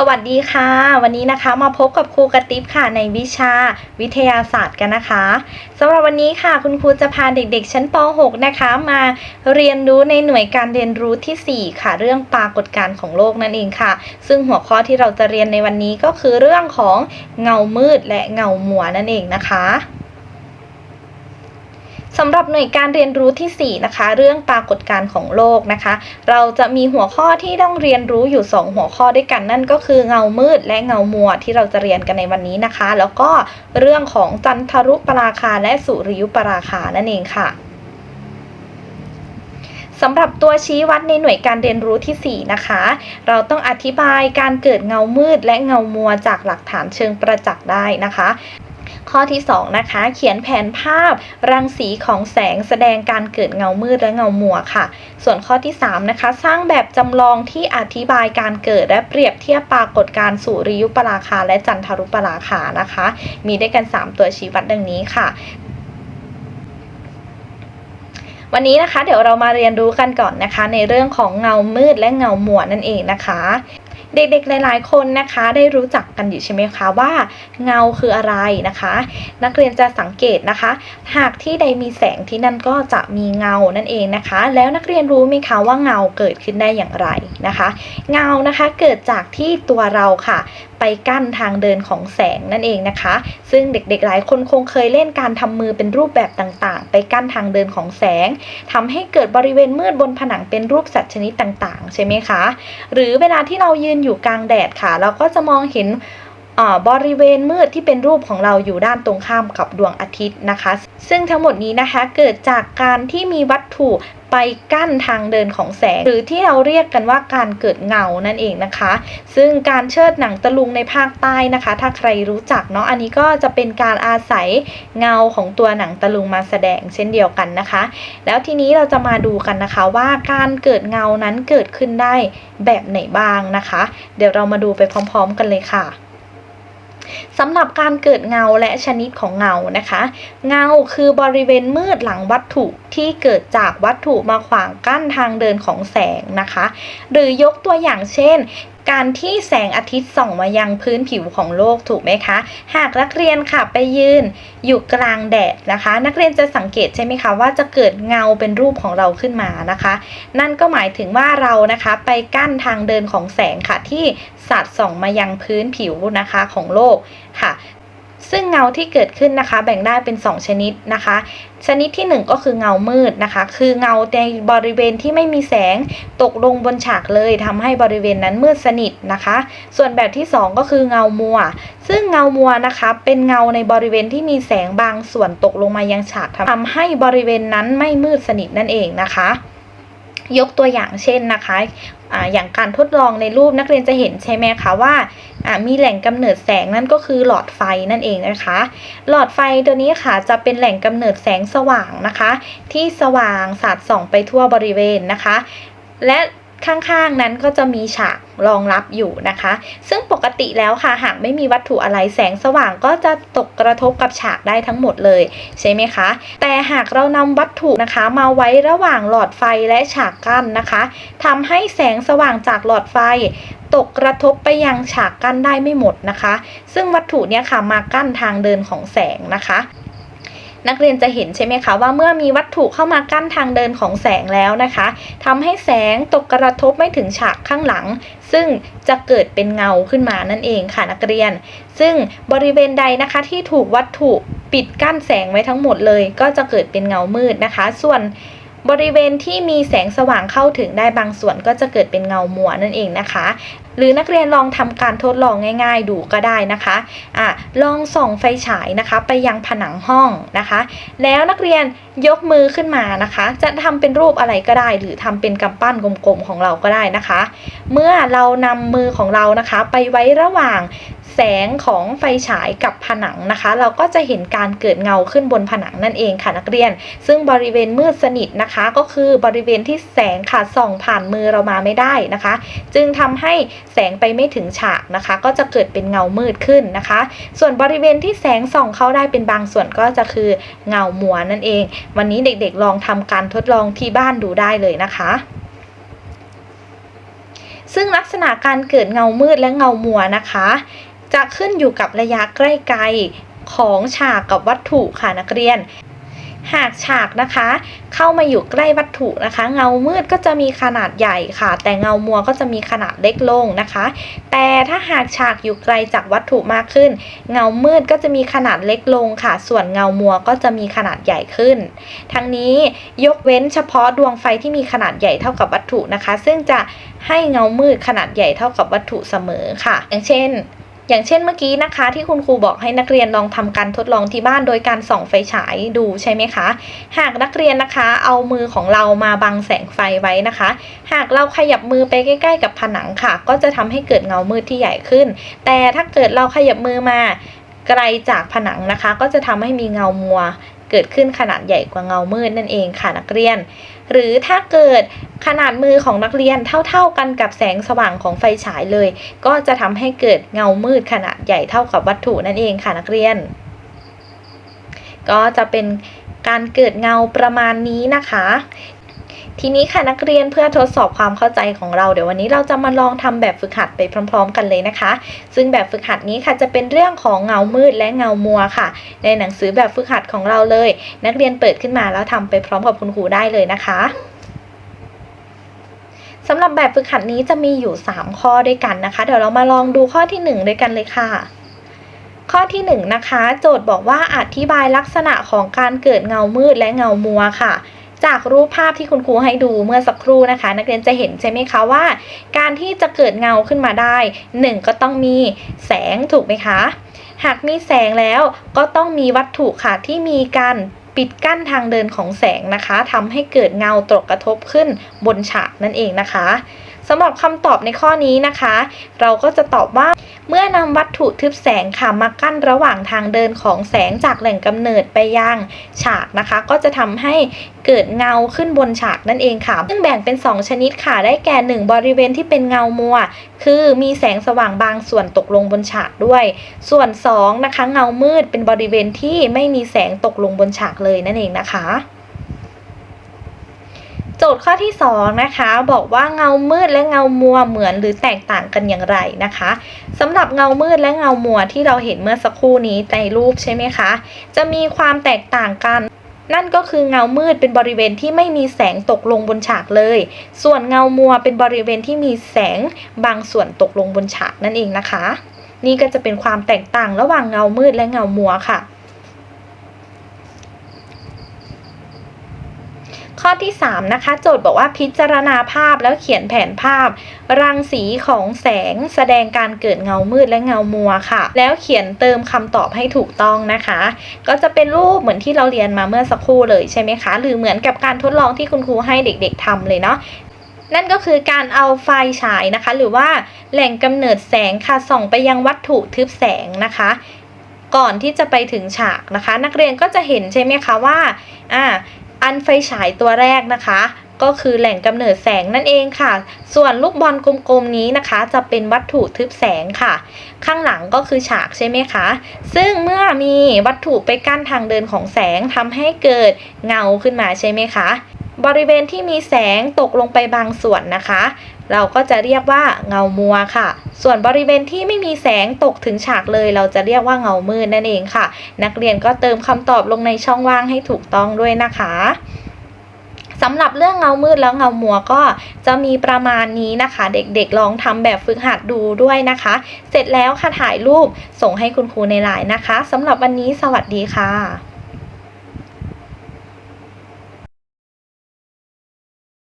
สวัสดีค่ะ วันนี้นะคะมาพบกับครูกระติบค่ะในวิชาวิทยาศาสตร์กันนะคะสำหรับวันนี้ค่ะคุณครูจะพาเด็กๆ ชั้นป .6 นะคะ มาเรียนรู้ในหน่วยการเรียนรู้ทีสี่4 ค่ะ เรื่องปรากฏการณ์ของโลกนั่นเองค่ะ ซึ่งหัวข้อที่เราจะเรียนในวันนี้ก็คือเรื่องของเงามืดและเงาหมัวนั่นเองนะคะ สำหรับหน่วยการเรียนรู้ทีสี่ 4 นะคะ เรื่องปรากฏการณ์ของโลกนะคะ เราจะมีหัวข้อที่ต้องเรียนรู้อยู่ 2 หัวข้อด้วยกันนั่นก็คือเงามืดและเงามัวที่เราจะเรียนกันในวันนี้นะคะ แล้วก็เรื่องของจันทรุปราคาและสุริยุปราคานั่นเองค่ะสำหรับตัวชี้วัดในหน่วยการเรียนรู้ทีสี่4 นะคะ เราต้องอธิบายการเกิดเงามืดและเงามัวจากหลักฐานเชิงประจักษ์ได้นะคะ ข้อที่ 2 นะคะ เขียนแผนภาพรังสีของแสงแสดงการเกิดเงามืดและเงามัวค่ะ ส่วนข้อที่ 3 นะคะ สร้างแบบจำลองที่อธิบายการเกิดและเปรียบเทียบปรากฏการสุริยุปราคาและจันทรุปราคานะคะ มีได้กัน 3 ตัวชี้วัดดังนี้ค่ะวันนี้นะคะเดี๋ยวเรามาเรียนรู้กันก่อนนะคะ ในเรื่องของเงามืดและเงาหมัวนั่นเองนะคะ เด็กๆ หลายๆ คนนะคะ ได้รู้จักกันอยู่ใช่ไหมคะว่า เงาคืออะไรนะคะ นักเรียนจะสังเกตนะคะ หากที่ใดมีแสงที่นั่นก็จะมีเงานั่นเองนะคะ แล้วนักเรียนรู้ไหมคะว่าเงาเกิดขึ้นได้อย่างไรนะคะ เงานะคะเกิดจากที่ตัวเราค่ะ ไปกั้นทางเดินของแสงนั่นเองนะคะ ซึ่งเด็กๆ หลายคนคงเคยเล่นการทำมือเป็นรูปแบบต่างๆ ไปกั้นทางเดินของแสงทำให้เกิดบริเวณมืดบนผนังเป็นรูปสัตว์ชนิดต่างๆ ใช่ไหมคะ หรือเวลาที่เรายืนอยู่กลางแดดค่ะ เราก็จะมองเห็นบริเวณมืดที่เป็นรูปของเราอยู่ด้านตรงข้ามกับดวงอาทิตย์นะคะ ซึ่งทั้งหมดนี้นะคะเกิดจากการที่มีวัตถุ ไปกั้นทางเดินของแสง หรือที่เราเรียกกันว่าการเกิดเงานั่นเองนะคะ ซึ่งการเชิดหนังตะลุงในภาคใต้นะคะ ถ้าใครรู้จักเนาะอันนี้ก็จะเป็นการอาศัยเงาของตัวหนังตะลุงมาแสดงเช่นเดียวกันนะคะ แล้วทีนี้เราจะมาดูกันนะคะว่าการเกิดเงานั้นเกิดขึ้นได้แบบไหนบ้างนะคะ เดี๋ยวเรามาดูไปพร้อม ๆ กันเลยค่ะ สำหรับการเกิดเงาและชนิดของเงานะคะ เงาคือบริเวณมืดหลังวัตถุที่เกิดจากวัตถุมาขวางกั้นทางเดินของแสงนะคะ หรือยกตัวอย่างเช่น การที่แสงอาทิตย์ส่องมายังพื้นผิวของโลกถูกไหมคะ หากนักเรียนค่ะไปยืนอยู่กลางแดดนะคะ นักเรียนจะสังเกตใช่ไหมคะว่าจะเกิดเงาเป็นรูปของเราขึ้นมานะคะ นั่นก็หมายถึงว่าเรานะคะไปกั้นทางเดินของแสงค่ะที่สาดส่องมายังพื้นผิวนะคะของโลกค่ะ ซึ่งเงาที่เกิดขึ้นนะคะ แบ่งได้เป็น 2 ชนิดนะคะ ชนิดที่ 1 ก็คือเงามืดนะคะ คือเงาในบริเวณที่ไม่มีแสงตกลงบนฉากเลยทำให้บริเวณนั้นมืดสนิทนะคะ ส่วนแบบที่ 2 ก็คือเงามัว ซึ่งเงามัวนะคะ เป็นเงาในบริเวณที่มีแสงบางส่วนตกลงมายังฉากทำให้บริเวณนั้นไม่มืดสนิทนั่นเองนะคะยกตัวอย่างเช่นนะคะ อย่างการทดลองในรูปนักเรียนจะเห็นใช่ไหมคะว่ามีแหล่งกำเนิดแสงนั่นก็คือหลอดไฟนั่นเองนะคะ หลอดไฟตัวนี้ค่ะจะเป็นแหล่งกำเนิดแสงสว่างนะคะ ที่สว่างสาดส่องไปทั่วบริเวณนะคะ และ ข้างๆนั้นก็จะมีฉากรองรับอยู่นะคะ ซึ่งปกติแล้วค่ะหากไม่มีวัตถุอะไรแสงสว่างก็จะตกกระทบกับฉากได้ทั้งหมดเลยใช่ไหมคะ แต่หากเรานำวัตถุนะคะ มาไว้ระหว่างหลอดไฟและฉากกั้นนะคะทำให้แสงสว่างจากหลอดไฟตกกระทบไปยังฉากกั้นได้ไม่หมดนะคะ ซึ่งวัตถุเนี้ยค่ะมากั้นทางเดินของแสงนะคะ นักเรียนจะเห็นใช่ไหมคะว่าเมื่อมีวัตถุเข้ามากั้นทางเดินของแสงแล้วนะคะทำให้แสงตกกระทบไม่ถึงฉากข้างหลัง ซึ่งจะเกิดเป็นเงาขึ้นมานั่นเองค่ะนักเรียน ซึ่งบริเวณใดนะคะที่ถูกวัตถุปิดกั้นแสงไว้ทั้งหมดเลย ก็จะเกิดเป็นเงามืดนะคะ ส่วนบริเวณที่มีแสงสว่างเข้าถึงได้บางส่วนก็จะเกิดเป็นเงาหมัวนั่นเองนะคะ หรือนักเรียนลองทำการทดลองง่ายๆ ดูก็ได้นะคะอะลองส่องไฟฉายนะคะไปยังผนังห้องนะคะ แล้วนักเรียนยกมือขึ้นมานะคะ จะทำเป็นรูปอะไรก็ได้ หรือทำเป็นกำปั้นกลมๆของเราก็ได้นะคะ เมื่อเรานำมือของเรานะคะไปไว้ระหว่างแสงของไฟฉายกับผนังนะคะ เราก็จะเห็นการเกิดเงาขึ้นบนผนังนั่นเองค่ะนักเรียน ซึ่งบริเวณมืดสนิทนะคะ ก็คือบริเวณที่แสงค่ะส่องผ่านมือเรามาไม่ได้นะคะ จึงทำให้ แสงไปไม่ถึงฉากนะคะ ก็จะเกิดเป็นเงามืดขึ้นนะคะ ส่วนบริเวณที่แสงส่องเข้าได้เป็นบางส่วนก็จะคือเงาหมัวนั่นเอง วันนี้เด็กๆลองทำการทดลองที่บ้านดูได้เลยนะคะซึ่งลักษณะการเกิดเงามืดและเงามัวนะคะ จะขึ้นอยู่กับระยะใกล้ไกลของฉากกับวัตถุค่ะนักเรียน หากฉากนะคะ เข้ามาอยู่ใกล้วัตถุนะคะ เงามืดก็จะมีขนาดใหญ่ค่ะ แต่เงามัวก็จะมีขนาดเล็กลงนะคะ แต่ถ้าหากฉากอยู่ไกลจากวัตถุมากขึ้น เงามืดก็จะมีขนาดเล็กลงค่ะ ส่วนเงามัวก็จะมีขนาดใหญ่ขึ้น ทั้งนี้ยกเว้นเฉพาะดวงไฟที่มีขนาดใหญ่เท่ากับวัตถุนะคะ ซึ่งจะให้เงามืดขนาดใหญ่เท่ากับวัตถุเสมอค่ะ อย่างเช่น อย่างเช่นเมื่อกี้นะคะ ที่คุณครูบอกให้นักเรียนลองทำการทดลองที่บ้านโดยการส่องไฟฉายดูใช่ไหมคะ หากนักเรียนนะคะเอามือของเรามาบังแสงไฟไว้นะคะ หากเราขยับมือไปใกล้ ๆ กับผนังค่ะ ก็จะทำให้เกิดเงามืดที่ใหญ่ขึ้น แต่ถ้าเกิดเราขยับมือมาไกลจากผนังนะคะ ก็จะทำให้มีเงามัว เกิดขึ้นขนาดใหญ่กว่าเงามืดนั่นเองค่ะนักเรียน หรือถ้าเกิดขนาดมือของนักเรียนเท่าๆกันกับแสงสว่างของไฟฉายเลย ก็จะทำให้เกิดเงามืดขนาดใหญ่เท่ากับวัตถุนั่นเองค่ะนักเรียน ก็จะเป็นการเกิดเงาประมาณนี้นะคะ ทีนี้ค่ะนักเรียนเพื่อทดสอบความเข้าใจของเราเดี๋ยววันนี้เราจะมาลองทำแบบฝึกหัดไปพร้อม ๆ กันเลยนะคะ ซึ่งแบบฝึกหัดนี้ค่ะจะเป็นเรื่องของเงามืดและเงามัวค่ะ ในหนังสือแบบฝึกหัดของเราเลย นักเรียนเปิดขึ้นมาแล้วทำไปพร้อมกับคุณครูได้เลยนะคะสำหรับแบบฝึกหัดนี้จะมีอยู่ 3 ข้อด้วยกันนะคะ เดี๋ยวเรามาลองดูข้อที่ 1 ด้วยกันเลยค่ะข้อที่1นะคะ โจทย์บอกว่าอธิบายลักษณะของการเกิดเงามืดและเงามัวค่ะ จากรูปภาพที่คุณครูให้ดูเมื่อสักครู่นะคะ นักเรียนจะเห็นใช่ไหมคะว่า การที่จะเกิดเงาขึ้นมาได้ 1 ก็ต้องมีแสงถูกไหมคะ หากมีแสงแล้วก็ต้องมีวัตถุค่ะที่มีการปิดกั้นทางเดินของแสงนะคะทำให้เกิดเงาตกกระทบขึ้นบนฉากนั่นเองนะคะ สำหรับคำตอบในข้อนี้นะคะ เราก็จะตอบว่า เมื่อนำวัตถุทึบแสงค่ะมากั้นระหว่างทางเดินของแสงจากแหล่งกำเนิดไปยังฉากนะคะ ก็จะทำให้เกิดเงาขึ้นบนฉากนั่นเองค่ะ ซึ่งแบ่งเป็น 2 ชนิดค่ะ ได้แก่ 1 บริเวณที่เป็นเงามัว คือมีแสงสว่างบางส่วนตกลงบนฉากด้วย ส่วน 2 นะคะ เงามืดเป็นบริเวณที่ไม่มีแสงตกลงบนฉากเลยนั่นเองนะคะ โจทย์ข้อที่ 2 นะคะ บอกว่าเงามืดและเงามัวเหมือนหรือแตกต่างกันอย่างไรนะคะสำหรับเงามืดและเงามัวที่เราเห็นเมื่อสักครู่นี้ในรูปใช่ไหมคะ จะมีความแตกต่างกันนั่นก็คือเงามืดเป็นบริเวณที่ไม่มีแสงตกลงบนฉากเลย ส่วนเงามัวเป็นบริเวณที่มีแสงบางส่วนตกลงบนฉากนั่นเองนะคะ นี่ก็จะเป็นความแตกต่างระหว่างเงามืดและเงามัวค่ะ ข้อที่ 3 นะคะ โจทย์บอกว่าพิจารณาภาพแล้วเขียนแผนภาพ รังสีของแสงแสดงการเกิดเงามืดและเงามัวค่ะ แล้วเขียนเติมคำตอบให้ถูกต้องนะคะ ก็จะเป็นรูปเหมือนที่เราเรียนมาเมื่อสักครู่เลยใช่ไหมคะ หรือเหมือนกับการทดลองที่คุณครูให้เด็กๆทำเลยเนาะนั่นก็คือการเอาไฟฉายนะคะ หรือว่าแหล่งกำเนิดแสงค่ะส่องไปยังวัตถุทึบแสงนะคะ ก่อนที่จะไปถึงฉากนะคะ นักเรียนก็จะเห็นใช่ไหมคะว่าอ่า อันไฟฉายตัวแรกนะคะ ก็คือแหล่งกำเนิดแสงนั่นเองค่ะ ส่วนลูกบอลกลมๆนี้นะคะ จะเป็นวัตถุทึบแสงค่ะ ข้างหลังก็คือฉากใช่ไหมคะ ซึ่งเมื่อมีวัตถุไปกั้นทางเดินของแสงทำให้เกิดเงาขึ้นมาใช่ไหมคะ บริเวณที่มีแสงตกลงไปบางส่วนนะคะ เราก็จะเรียกว่าเงามัวค่ะ ส่วนบริเวณที่ไม่มีแสงตกถึงฉากเลย เราจะเรียกว่าเงามืดนั่นเองค่ะ นักเรียนก็เติมคำตอบลงในช่องว่างให้ถูกต้องด้วยนะคะสำหรับเรื่องเงามืดแล้วเงามัวก็จะมีประมาณนี้นะคะ เด็กๆลองทำแบบฝึกหัดดูด้วยนะคะ เสร็จแล้วค่ะถ่ายรูปส่งให้คุณครูในไลน์นะคะสำหรับวันนี้สวัสดีค่ะ